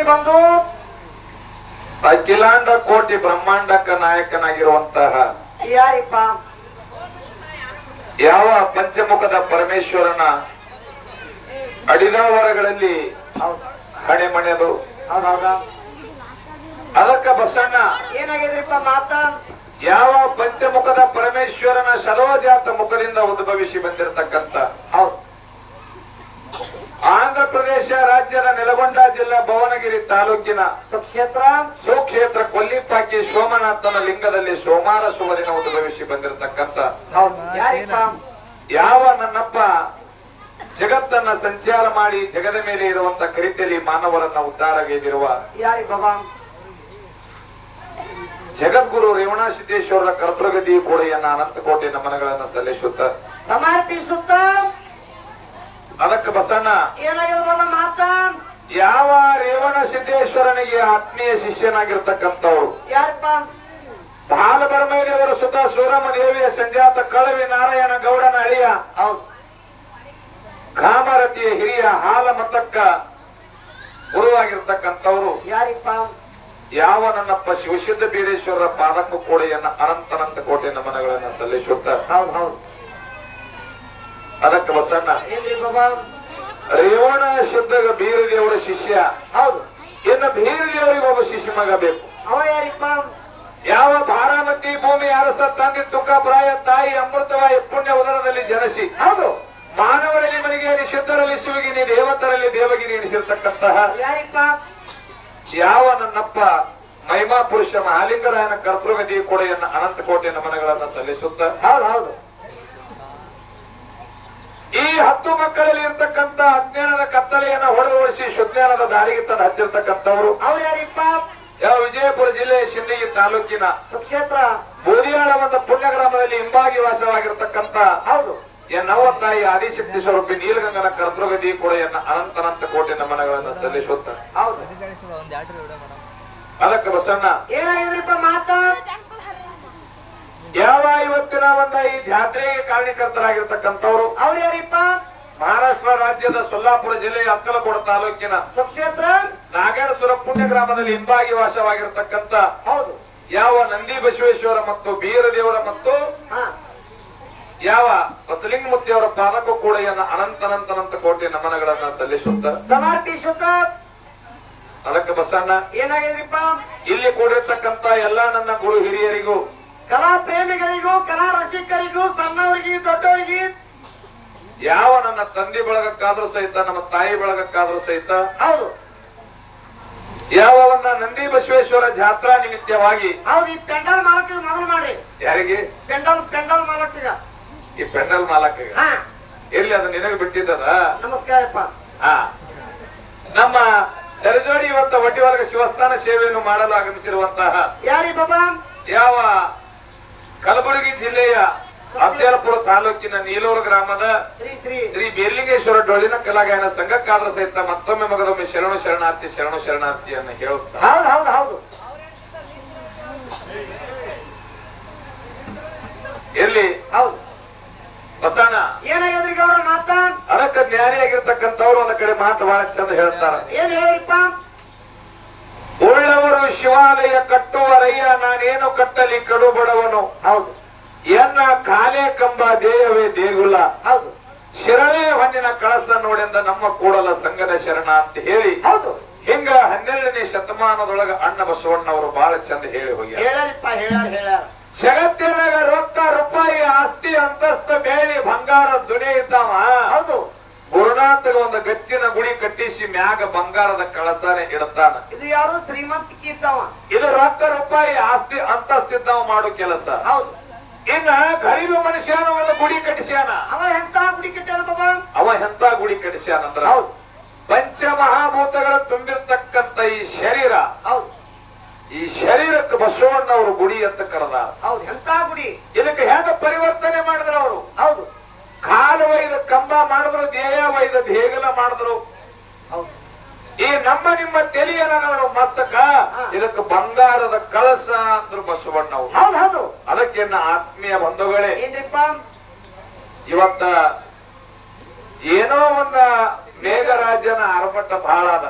ಭೂಮಿಗೆ ಬಂದು ಅಖಿಲಾಂಡ ಕೋಟಿ ಬ್ರಹ್ಮಾಂಡಕ ನಾಯಕನಾಗಿರುವಂತಹ ಯಾರಿಪ್ಪ? ಯಾವ ಪಂಚಮುಖದ ಪರಮೇಶ್ವರನ ಅಡಿದಾವರಗಳಲ್ಲಿ ಹಣೆ ಮಣೆದು ಅದಕ್ಕ ಬಸಣ್ಣ. ಏನಾಗಿದ್ರಿಪ್ಪ ಮಾತ? ಯಾವ ಪಂಚಮುಖದ ಪರಮೇಶ್ವರನ ಸರೋಜಾತ ಮುಖದಿಂದ ಉದ್ಭವಿಸಿ ಬಂದಿರತಕ್ಕಂತ ಆಂಧ್ರ ಪ್ರದೇಶ ರಾಜ್ಯದ ನೆಲಗೊಂಡ ಜಿಲ್ಲಾ ಭುವನಗಿರಿ ತಾಲೂಕಿನ ಸ್ವಕ್ಷೇತ್ರ ಸ್ವಕ್ಷೇತ್ರ ಕೊಲ್ಲಿಪಾಕಿ ಸೋಮನಾಥನ ಲಿಂಗದಲ್ಲಿ ಸೋಮಾರ ಸುವರಿನ ಉದ್ಭವಿಸಿ ಬಂದಿರತಕ್ಕಂತ ಯಾವ ನನ್ನಪ್ಪ ಜಗತ್ತನ್ನ ಸಂಚಾರ ಮಾಡಿ ಜಗದ ಮೇಲೆ ಇರುವಂತ ಕರಿತೆಯಲ್ಲಿ ಮಾನವರನ್ನ ಉದ್ಧಾರಗೈದಿರುವ ಯಾರಿ ಬಾಬಾ ಜಗದ್ಗುರು ರೇವಣ ಸಿದ್ದೇಶ್ವರರ ಕರ್ತೃಗತಿ ಕೂಡೆಯನ್ನ ಅನಂತಕೋಟೆ ನಮನಗಳನ್ನ ಸಲ್ಲಿಸುತ್ತ. ಸಮರ್ಪಿಸುತ್ತ. ಅದಕ್ಕೆ ಬಸಣ್ಣ. ಏನಾಗಿರ್ಬೋದ ಮಾತ? ಯಾವ ರೇವಣ ಸಿದ್ದೇಶ್ವರನಿಗೆ ಆತ್ಮೀಯ ಶಿಷ್ಯನಾಗಿರ್ತಕ್ಕಂಥವ್ರು? ಯಾರಿಪ್ಪ ಬಾಲಬರಮೈಲಿಯವರ ಸುತ ಸೂರಮ ದೇವಿಯ ಸಂಜಾತ ಕಳವಿ ನಾರಾಯಣ ಗೌಡನ ಅಳಿಯ. ಹೌದು. ಕಾಮರತಿಯ ಹಿರಿಯ ಹಾಲ ಮತಕ್ಕ ಗುರುವಾಗಿರ್ತಕ್ಕಂಥವ್ರು. ಯಾರಿಪ್ಪ ಯಾವ ನನ್ನಪ್ಪ ಶಿವಸಿದ್ಧ ಬೀರೇಶ್ವರರ ಪಾದಕ್ಕೂ ಕೋಡೆಯನ್ನ ಅನಂತನಂತ ಕೋಟೆ ನಮನಗಳನ್ನ ಸಲ್ಲಿಸುತ್ತ? ಅದಕ್ಕೆ ಬಸಣ್ಣ ರೇವಣ ಭೀರು ಬೀರದೇವರ ಶಿಷ್ಯ. ಹೌದು. ಇನ್ನು ಬೀರದೇವರಿಗೆ ಒಬ್ಬ ಶಿಷ್ಯ ಮಗ ಬೇಕು. ಅವ ಯಾರಿಪ್ಪ ಯಾವ ಬಾರಾಮತಿ ಭೂಮಿ ಅರಸ ತಂದೆ ತುಕಾಪ್ರಾಯ ತಾಯಿ ಅಮೃತವಾಯ ಪುಣ್ಯ ಉದರದಲ್ಲಿ ಜನಸಿ. ಹೌದು. ಮಾನವರಲ್ಲಿ ಮನೆಗೆ ಶುದ್ಧರಲ್ಲಿ ಶಿವಗಿರಿ ದೇವತರಲ್ಲಿ ದೇವಗಿರಿ ಎನಿಸಿರ್ತಕ್ಕಂತಹ ಯಾರಿಪ್ಪ ಯಾವ ನನ್ನಪ್ಪ ಮಹಿಮಾ ಪುರುಷ ಮಹಾಲಿಂಗರಾಯನ ಕರ್ತೃಗತಿ ಕೊಡೆಯನ್ನ ಅನಂತ ಕೋಟೆ ನಮನಗಳನ್ನು ಸಲ್ಲಿಸುತ್ತ. ಹೌದು ಹೌದು. ಈ ಹತ್ತು ಮಕ್ಕಳಲ್ಲಿ ಇರ್ತಕ್ಕಂತ ಅಜ್ಞಾನದ ಕತ್ತಲೆಯನ್ನ ಹೊಡೆದೋಡಿಸಿ ಶುದ್ಧಾನದ ದಾರಿಗೆ ತಂದು ಹಚ್ಚಿರ್ತಕ್ಕಂಥವ್ರು. ಅವ್ರು ಯಾರಿಪ್ಪ ಯಾವ ವಿಜಯಪುರ ಜಿಲ್ಲೆ ಶಿಂದಗಿ ತಾಲೂಕಿನ ಕ್ಷೇತ್ರ ಬೋದಿಯಾಳ ಒಂದು ಪುಣ್ಯ ಗ್ರಾಮದಲ್ಲಿ ಹಿಂಬಾಗಿ ವಾಸವಾಗಿರ್ತಕ್ಕಂತ ಹೌದು. ಎನ್ನವ ತಾಯಿ ಆದಿಶಕ್ತಿ ಸ್ವರೂಪಿ ನೀಲಗಂಗನ ಕರ್ತೃಗತಿ ಕೊಡೆಯನ್ನ ಅನಂತನಂತ ಕೋಟಿ ನಮನಗಳನ್ನ ಸಲ್ಲಿಸುತ್ತಾರೆ ಹೌದು. ಅದಕ್ಕೆ ಬಸಣ್ಣ ಏನಾಗಿದ್ರಿಪ್ಪ ಮಾತ? ಯಾವ ಇವತ್ತಿನ ಒಂದ ಈ ಜಾತ್ರೆಗೆ ಕಾರಣೀಕರ್ತರಾಗಿರ್ತಕ್ಕಂಥವ್ರು? ಅವ್ರು ಯಾರಿಪ್ಪ? ಮಹಾರಾಷ್ಟ್ರ ರಾಜ್ಯದ ಸೊಲ್ಲಾಪುರ ಜಿಲ್ಲೆಯ ಅಕ್ಕಲಕೋಡ ತಾಲೂಕಿನ ಸ್ವಕ್ಷೇತ್ರ ನಾಗೇಶ್ವರ ಪುಣ್ಯ ಗ್ರಾಮದಲ್ಲಿ ಹಿಂಬಾಗಿ ವಾಸವಾಗಿರ್ತಕ್ಕಂಥ ಹೌದು. ಯಾವ ನಂದಿ ಬಸವೇಶ್ವರ ಮತ್ತು ಬೀರದೇವರ ಮತ್ತು ಹಾ. ಯಾವ ಬಸಲಿಂಗಮೂರ್ತಿಯವರ ಪಾದಕ್ಕೂ ಕೂಡ ಅನಂತನಂತನಂತ ಕೋಟಿ ನಮನಗಳನ್ನ ಸಲ್ಲಿಸುತ್ತ ಸಮರ್ಪಿಸುತ್ತ ಅದಕ್ಕೆ ಬಸಣ್ಣ ಏನಾಗಿದ್ರಿಪ್ಪ ಇಲ್ಲಿ ಕೂಡಿರ್ತಕ್ಕಂತ ಎಲ್ಲಾ ನನ್ನ ಗುರು ಹಿರಿಯರಿಗೂ ಕಲಾ ಪ್ರೇಮಿಗಳಿಗೂ ಕಲಾ ರಸಿಕರಿಗೂ ಸಣ್ಣವರಿಗೆ ದೊಡ್ಡವರಿಗೆ ಯಾವ ನನ್ನ ತಂದೆ ಬಳಗಕ್ಕಾದ್ರೂ ಸಹಿತ ನಮ್ಮ ತಾಯಿ ಬಳಗಕ್ಕಾದ್ರೂ ಸಹಿತ ಹೌದು. ಯಾವ ಒಂದ ನಂದಿ ಬಸವೇಶ್ವರ ಜಾತ್ರಾ ನಿಮಿತ್ತವಾಗಿ ಹೌದು ಈ ಪೆಂಡಲ್ ಮಾಲಕ ಮೊದಲು ಮಾಡ್ರಿ. ಯಾರಿಗೆ? ಪೆಂಡಲ್ ಪೆಂಡಲ್ ಮಾಲಕ್ಕಿಗ ಈ ಪೆಂಡಲ್ ಮಾಲಕ ಎಲ್ಲಿ ಅದು ನಿನಗೆ ಬಿಟ್ಟಿದ್ದದ? ನಮಸ್ಕಾರಪ್ಪ. ಹಾ. ನಮ್ಮ ಸರಜೋಡಿ ಇವತ್ತ ಒಡ್ಡಿವರ್ಗ ಶಿವಸ್ಥಾನ ಸೇವೆಯನ್ನು ಮಾಡಲು ಆಗಮಿಸಿರುವಂತಹ ಯಾರಿ ಬಾಬಾ? ಯಾವ ಕಲಬುರಗಿ ಜಿಲ್ಲೆಯ ಅಫ್ಜಲ್ಪುರ ತಾಲೂಕಿನ ನೀಲೂರು ಗ್ರಾಮದ ಶ್ರೀ ಶ್ರೀ. ಶ್ರೀ ಬೀರ್ಲಿಂಗೇಶ್ವರ ಡೊಳ್ಳಿನ ಕಲಾಗಾಯನ ಸಂಘಕ್ಕಾದ್ರ ಸಹಿತ ಮತ್ತೊಮ್ಮೆ ಮಗದೊಮ್ಮೆ ಶರಣು ಶರಣಾರ್ಥಿ ಶರಣು ಶರಣಾರ್ಥಿಯನ್ನು ಹೇಳುತ್ತಾ? ಹೌದು ಹೌದು ಹೌದು. ಬಸಣ್ಣ. ಏನಾಗಿದ್ರಿ ಅದಕ್ಕೆ ಜ್ಞಾನಿಯಾಗಿರ್ತಕ್ಕಂಥವ್ರು ಒಂದ್ ಕಡೆ ಮಾತು ಬಹಳ ಚಂದ ಹೇಳ್ತಾರ. ಏನ್ ಹೇಳಿಪ್ಪ ಉಳ್ಳವರು ಶಿವಾಲಯ ಕಟ್ಟುವರಯ್ಯ ನಾನೇನು ಕಟ್ಟಲಿ ಕಡು ಬಡವನು? ಹೌದು. ಎನ್ನ ಕಾಲೇ ಕಂಬ ದೇಹವೇ ದೇಗುಲ. ಹೌದು. ಶಿರಳೆ ಹೊನ್ನಿನ ಕಳಸ ನೋಡಿಂದ ನಮ್ಮ ಕೂಡಲ ಸಂಗದ ಶರಣ ಅಂತ ಹೇಳಿ ಹೌದು. ಹಿಂಗ ಹನ್ನೆರಡನೇ ಶತಮಾನದೊಳಗ ಅಣ್ಣ ಬಸವಣ್ಣವರು ಬಹಳ ಚಂದ ಹೇಳಿ ಹೋಗಿ ಜಗತ್ತಿನಾಗ ರೊಕ್ಕ ರೂಪಾಯಿ ಆಸ್ತಿ ಅಂತಸ್ತ ಬೇಳಿ ಬಂಗಾರ ದುಡಿಯ ಇದ್ದಾವ? ಹೌದು. ಗುರುನಾಥಗ ಒಂದು ಗಚ್ಚಿನ ಗುಡಿ ಕಟ್ಟಿಸಿ ಮ್ಯಾಗ ಬಂಗಾರದ ಕಳಸನೆ ಇಡ್ತಾನ. ಇದು ಯಾರು ಶ್ರೀಮಂತಿಕೆ ಇದ್ದಾವ ಇದು ರೊಕ್ಕ ರೂಪಾಯಿ ಆಸ್ತಿ ಅಂತಸ್ತಿದ್ದಾವ ಮಾಡೋ ಕೆಲಸ. ಹೌದು. ಇನ್ನ ಗರೀಬ ಮನುಷ್ಯನ ಒಂದು ಗುಡಿ ಕಟ್ಟಿಸ್ಯಾನ. ಅವ ಎಂತ ಗುಡಿ ಕಟ್ಟ್ಯಾನ ಬಾಬಾ ಅವ ಎಂತ ಗುಡಿ ಕಟ್ಟಿಸ್ಯಾನಂದ್ರ ಹೌದು. ಪಂಚಮಹಾಭೂತಗಳ ತುಂಬಿರ್ತಕ್ಕಂತ ಈ ಶರೀರ. ಹೌದು. ಈ ಶರೀರಕ್ಕೆ ಬಸವಣ್ಣವರು ಗುಡಿ ಅಂತ ಕರೆದ ಹೌದು. ಎಂತ ಗುಡಿ? ಇದಕ್ಕೆ ಹೇಗ ಪರಿವರ್ತನೆ ಮಾಡಿದ್ರ ಅವರು? ಹೌದು. ಕಾಲು ಒಯ್ದ ಕಂಬ ಮಾಡಿದ್ರು ದೇಹ ಒಯ್ದ ಹೇಗೆಲ್ಲ ಮಾಡಿದ್ರು. ಹೌದು ಈ ನಮ್ಮ ನಿಮ್ಮ ತೆಲಿಯನ ಮತ್ತಕ ಇದಕ್ಕೆ ಬಂಗಾರದ ಕಳಸ ಅಂದ್ರು ಬಸವಣ್ಣವು ಅದಕ್ಕೆ ಆತ್ಮೀಯ ಬಂಧುಗಳೇ ಇವತ್ತ ಏನೋ ಒಂದ ಮೇಘರಾಜನ ಅರಮಟ್ಟ ಬಹಳ ಅದ.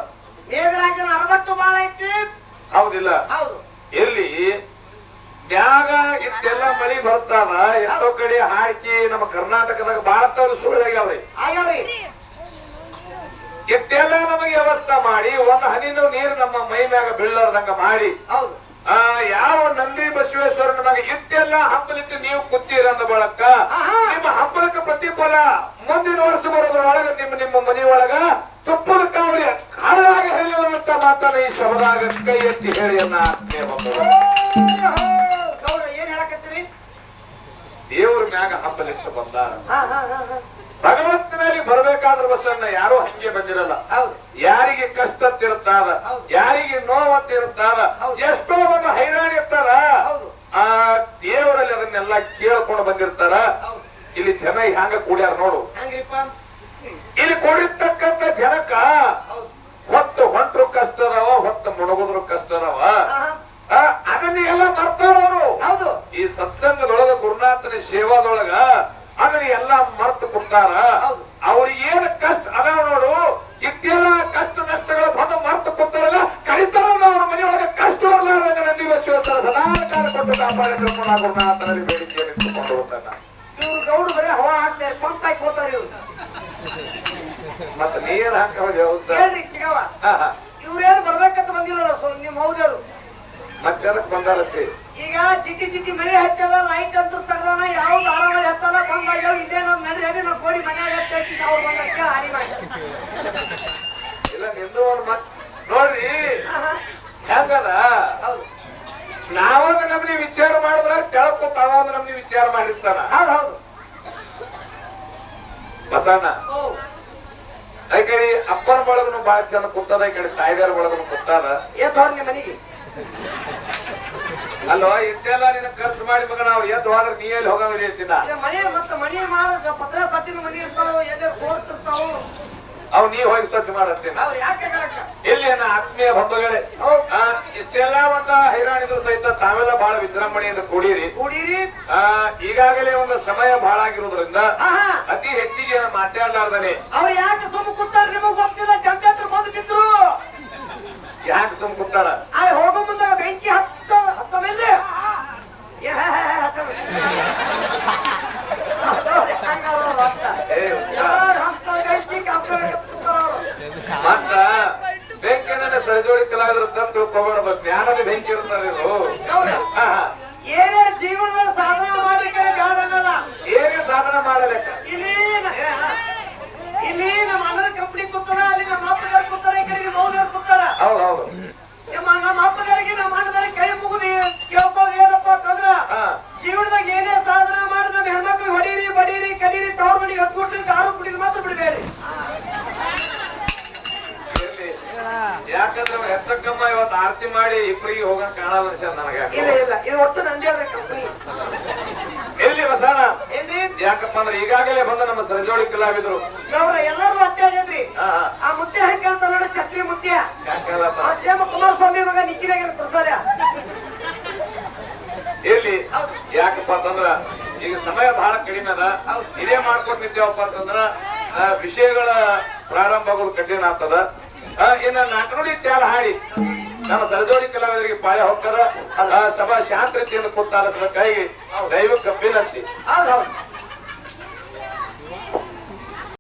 ಮೇಘರಾಜನ ಅರಮಟ್ಟು ಬಹಳ ಐತಿ. ಹೌದಿಲ್ಲ. ಹೌದು. ಎಲ್ಲಿ ಮ್ಯಾಗ ಇಷ್ಟೆಲ್ಲ ಮಳಿ ಬರ್ತಾವ ಎಷ್ಟೋ ಕಡೆ ಹಾಕಿ ನಮ್ಮ ಕರ್ನಾಟಕದಾಗ ಭಾರತದ ಸುಳ್ಳಾಗ್ಯಾವ್ರಿ ಇಷ್ಟೆಲ್ಲ ನಮಗೆ ವ್ಯವಸ್ಥೆ ಮಾಡಿ ಒಂದ್ ಹನಿನೂ ನೀರು ನಮ್ಮ ಮೈ ಮ್ಯಾಗ ಬೀಳಲಾರ್ದಂಗ ಮಾಡಿ. ಆ ಯಾವ ನಂದಿ ಬಸವೇಶ್ವರನ ನಮಗೆ ಇಷ್ಟೆಲ್ಲ ಹಬ್ಬಲಿಟ್ಟು ನೀವು ಕೂತೀರಂದ ಬಳಕ. ನಿಮ್ಮ ಹಬ್ಬಲಕ್ಕೆ ಪ್ರತಿಫಲ ಮುಂದಿನ ವರ್ಷ ಬರೋದ್ರೊಳಗ ನಿಮ್ಮ ನಿಮ್ಮ ಮನೆಯೊಳಗ ತುಪ್ಪದ ಕಾವಲಿ ಕಾಳಾಗ ಹೇಳಿರುವಂತ ಮಾತನ್ನ ಈ ಶಬದಾಗ ಕೈ ಎತ್ತಿ ಹೇಳಿ ಅನ್ನ ಆತ್ಮೀಯ ಬಂಧುಗಳೇ. ಗೌಡ ಏನ್ ಹೇಳಕತ್ತೀರಿ ದೇವ್ರ ಮ್ಯಾಗ ಹತ್ತು ಲಕ್ಷ ಬಂದ ಭಗವಂತನಲ್ಲಿ ಬರಬೇಕಾದ್ರ ಬಸವಣ್ಣ ಯಾರು ಹಂಗೆ ಬಂದಿರಲ್ಲ. ಯಾರಿಗೆ ಕಷ್ಟ ಇರ್ತಾರ. ಯಾರಿಗೆ ನೋವತ್ತಿರ್ತಾರ. ಎಷ್ಟೋ ಒಂದು ಹೈರಾಣ ಇರ್ತಾರ. ಆ ದೇವರಲ್ಲಿ ಅದನ್ನೆಲ್ಲ ಕೇಳ್ಕೊಂಡು ಬಂದಿರ್ತಾರ. ಇಲ್ಲಿ ಜನ ಹ್ಯಾಂಗ ಕೂಡ್ಯಾರ ನೋಡು. ಇಲ್ಲಿ ಕೂಡಿರ್ತಕ್ಕಂಥ ಜನಕ್ಕ ಹೊತ್ತು ಹೊಂಟ್ರು ಕಷ್ಟ ಅದಾವ ಹೊತ್ತು ಮುಣಗುದ್ರು ಕಷ್ಟ ಅದಾವ ಆಹಾ. ಆ, ಅದನ್ನ ಎಲ್ಲ ಮರ್ತಾರ ಅವರು ಹೌದು. ಈ ಸತ್ಸಂಗದೊಳಗ ಗುರುನಾಥನ ಸೇವಾದೊಳಗ ಅದನ್ನ ಎಲ್ಲಾ ಮರ್ತು ಕೊಡ್ತಾರ. ಅವ್ರಿಗೆ ಏನ್ ಕಷ್ಟ ಅದಾವ ನೋಡು. ಇದೆಲ್ಲ ಕಷ್ಟ ನಷ್ಟಗಳು ಬಂದು ಮರ್ತು ಕೊಡ್ತಾರಲ್ಲ ಕಡಿತಾರ ಅವ್ರ ಮನೆಯೊಳಗ ಕಷ್ಟ ಬರಲಾರ್ದಂಗ ಶಿವಸರ ಸದಾ ಕಾಲ ಕೊಟ್ಟು ಕಾಪಾಡಿದ್ರು ಪುನಃ ಗುರುನಾಥನಲ್ಲಿ ಬೇಡಿಕೆಯನ್ನು ಇಟ್ಟುಕೊಂಡು ಹೋಗ್ತಾನ. ಇವ್ರು ಗೌಡು ಬರೀ ಹವಾ ಹಾಕ್ತಾರೆ ಪಂಪ್ ಹಾಕಿ ಹೋಗ್ತಾರೆ ಇವ್ರು. ಮತ್ತೆ ನೀರ್ ಹಾಕಿ ಹೇಳ್ರಿ ಚಿಗವ ಇವ್ರೇನು ಬರ್ಬೇಕಂತ ಬಂದಿಲ್ಲ ನಿಮ್ ಮತ್ತೆ ಬಂದಾರತ್ತಿ ಈಗ ಚಿಟಿ ಚಿಟಿ ಮಳೆ ಹತ್ತಲ್ಲ ಲೈಟ್ ಅಂತ ತರೋಣ ಯಾವ ಧಾರಾವಾಹಿ ಹತ್ತಲ್ಲ ಬಂದಾಗ ಇದೇ ನಾವು ಮನೆ ಹೇಳಿ ನಾವು ಕೋಡಿ ಮನ್ಯಾಗ ಹಚ್ಚಿ ಅವ್ರು ಬಂದಕ್ಕೆ ಹಾನಿ ಮಾಡಿ. ಇಲ್ಲ ನಿಂದು ಒಂದ್ ಮತ್ ನೋಡ್ರಿ. ಹೆಂಗದ ನಾವೊಂದು ನಮ್ನಿ ವಿಚಾರ ಮಾಡಿದ್ರ ಕೆಳಕ್ಕ ತಾವ ಅಂದ್ರೆ ನಮ್ಗೆ ವಿಚಾರ ಮಾಡಿರ್ತಾನ. ಹೌದು ಹೌದು. ಬಸಣ್ಣ ಓ ಈ ಕಡೆ ಅಪ್ಪನ ಬಳಗನು ಬಾಳ ಚಂದ ಕುತ್ತದ ಈ ಕಡೆ ತಾಯಿದಾರ ಬಳಗನು ಕುತ್ತದ ಎದ್ದು ಹೋಗ್ರಿ ನಿಮ್ಮ ಮನೆಗೆ. ಅಲ್ವಾ ಇಷ್ಟೆಲ್ಲ ನಿನ್ನ ಖರ್ಚು ಮಾಡಿ ಮಗ ನಾವು ಎದ್ದು ಹೋದ್ರೆ ನೀ ಎಲ್ಲಿ ಹೋಗಂಗಿಲ್ಲ ಈಗ ಮನೆ ಮತ್ತೆ ಮನೆ ಮಾಡ ಪತ್ರ ಸಟ್ಟಿನ ಮನೆ ಇರ್ತಾವ ಎಲ್ಲೇ ಕೋರ್ತಿರ್ತಾವ ಅವ್ ನೀ ಹೋಗಿ ಸ್ವಚ್ಛ ಮಾಡತ್ತೇನ. ಯಾಕೆ ಇಲ್ಲಿ ನನ್ನ ಆತ್ಮೀಯ ಬಂಧುಗಳೇ? ಇಷ್ಟೆಲ್ಲ ಒಂದ ಹೈರಾಣಿದ್ರು ಸಹಿತ ತಾವೆಲ್ಲ ಬಹಳ ವಿಜೃಂಭಣೆಯಿಂದ ಕೂಡಿರಿ. ಕೂಡಿರಿ. ಆ, ಈಗಾಗಲೇ ಒಂದು ಸಮಯ ಬಹಳ ಆಗಿರೋದ್ರಿಂದ ಅತಿ ಹೆಚ್ಚಿಗೆ ನಾನು ಅವ ಅವ್ರು ಯಾಕೆ ಸುಮ್ಮ ಕೂತಾರ ನಿಮಗ್ ಗೊತ್ತಿಲ್ಲ ಜನ ಬಂದು ಬಿದ್ರು ಯಾಕೆ ಸುಮ್ಮ ಕುತ್ತಾರ ಆ ಹೋಗೋ ಮುಂದೆ ಬೆಂಕಿ ಹಚ್ಚ ಹಚ್ಚ ಮೇಲೆ ಏ, ಹೇ, ಹೇ, ಹೇ, ಹಚ್ಚ ಮೇಲೆ. ಅವ್ರು ಹೆಂಗವ್ರು ಅಂತ. ಏ, ಹುಚ್ಚ. ಎಲ್ಲಾರು ಹಚ್ತಾರೆ ಬೆಂಕಿ, ಹಚ್ತಾರೆ ಕೂತಾರ ಅವ್ರು. ಮತ್ತ ಬೆಂಕಿನ ಸರಿಜೋಡಿ ಕಲಾವಿದ್ರು ತಂದು ತಿಳ್ಕೊಬೇಡ ಜ್ಞಾನದ ಬೆಂಕಿ ಇರ್ತಾರೆ ಇವರು ಹೌದು. ಹಾ, ಹಾ. ಏನೇ ಜೀವನದಲ್ಲಿ ಸಾಧನೆ ಮಾಡ್ಲಿಕ್ಕೆ ಬೇಡ ಅನ್ನಲ್ಲ. ಹೇಗೆ ಸಾಧನ ಮಾಡಲೆಕ್ಕ ಇಲ್ಲಿ ನ- ಏ, ಹಾ. ಇಲ್ಲಿ ನಮ್ಮ ಅಣ್ಣನ ಕಂಪನಿ ಕೂತಾರ ಅಲ್ಲಿ ನಮ್ಮ ಅಪ್ಪಗಾರ ಕೂತಾರ ಈ ಕಡೆಗೆ ಮೌಲ್ಯರು ಕೂತಾರ ಹೌದು ಹೌದು ನಮ್ಮ ನಮ್ಮ ಅಪ್ಪಗಾರಿಗೆ ನಮ್ಮ ಅಣ್ಣದಾರಿಗೆ ಕೈ ಮುಗಿದು ಕೇಳ್ಬೋದು ಏನಪ್ಪ ಅಂತಂದ್ರ ಹಾ ಜೀವನದಾಗ ಏನೇ ಸಾಧನೆ ಮಾಡಿ ನಮ್ಮ ಹೆಣ್ಮಕ್ಳು ಹೊಡೀರಿ ಬಡೀರಿ ಕಡೀರಿ ತವ್ರ ಮನೆಗೆ ಹತ್ಕೊಟ್ರಿ ದಾರು ಕುಡಿದು ಮಾತ್ರ ಬಿಡಬೇಡಿ ಇರ್ಲಿ. ಯಾಕಂದ್ರೆ ಅವ ಹೆಚ್ಚಕ್ಕಮ್ಮ ಇವತ್ತು ಮಾಡಿ ಇಬ್ಬರಿಗೆ ಹೋಗಕ್ ಕಾಣಲ್ಲ ನನಗೆ ಇಲ್ಲ ಇಲ್ಲ. ಇದು ಒಟ್ಟು ನಂದೇ ಅದ ಕಂಪ್ನಿ ಎಲ್ಲಿ ಬಸಣ ಎಲ್ಲಿ? ಯಾಕಪ್ಪ ಅಂದ್ರೆ ಈಗಾಗಲೇ ಬಂದ ನಮ್ಮ ಸರಜೋಳಿ ಕಲಾವಿದ್ರು. ಅವ್ರ ಎಲ್ಲರೂ ಅಟ್ಟೆ ಆಗೇನ್ರಿ ಆ ಮುತ್ಯ ಹಾಕ್ಯಂತ ನೋಡಿ ಛತ್ರಿ ಮುತ್ಯ. ಆ ಶ್ಯಾಮ ಕುಮಾರಸ್ವಾಮಿ ಮಗ ನಿಕ್ಕಿದಾಗ ಪ್ರಸಾದ. ಎಲ್ಲಿ? ಯಾಕಪ್ಪ ಅಂತಂದ್ರ ಈಗ ಸಮಯ ಬಹಳ ಕಡಿಮೆ ಅದ. ಇದೇ ಮಾಡ್ಕೊಟ್ಟಿದ್ದೇವಪ್ಪ ಅಂತಂದ್ರ ಆ, ವಿಷಯಗಳ ಪ್ರಾರಂಭ ಆಗೋದು ಕಠಿಣ ಆಗ್ತದ. ಇನ್ನ ನಾಟ್ ನೋಡಿ ಚಾಲ ಹಾಡಿ. ನಮ್ಮ ಸರಜೋಡಿ ಕಲಾವಿದರಿಗೆ ಪಾಯ ಹೋಗ್ತಾರ ಸಭಾ ಶಾಂತ ರೀತಿಯನ್ನು ಕೊಡ್ತಾರ ದೈವಕ್ಕೆ ವಿನಂತಿ